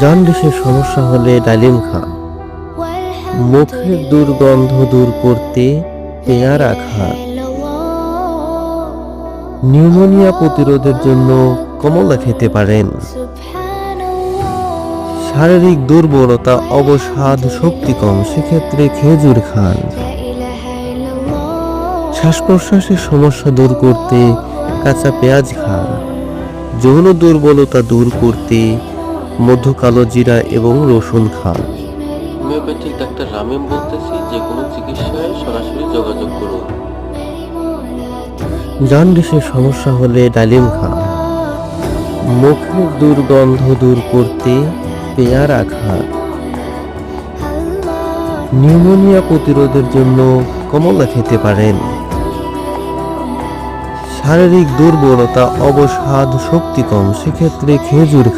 জন্ডিসের সমস্যা হলে ডালিম খান। মুখের দুর্গন্ধ দূর করতে পেয়ারা খা নিউমোনিয়া প্রতিরোধের জন্য কমলা খেতে পারেন। শারীরিক দুর্বলতা, অবসাদ শক্তি কম, সেক্ষেত্রে খেজুর খান। শ্বাস প্রশ্বাসের সমস্যা দূর করতে কাঁচা পেঁয়াজ খান। যৌন দুর্বলতা দূর করতে মধু কালো জিরা এবং রসুন খান। হোমিওপ্যাথিক ডাক্তার রামিম বলতেছি যে কোনো চিকিৎসায় সরাসরি যোগাযোগ করুন। জন্ডিসের সমস্যা হলে ডালিম খান। মুখের দুর্গন্ধ দূর করতে পেয়ারা খান। নিউমোনিয়া প্রতিরোধের জন্য কমলা খেতে পারেন। শারীরিক দুর্বলতা অবসাদ শক্তি কম সেক্ষেত্রে খেজুর খান।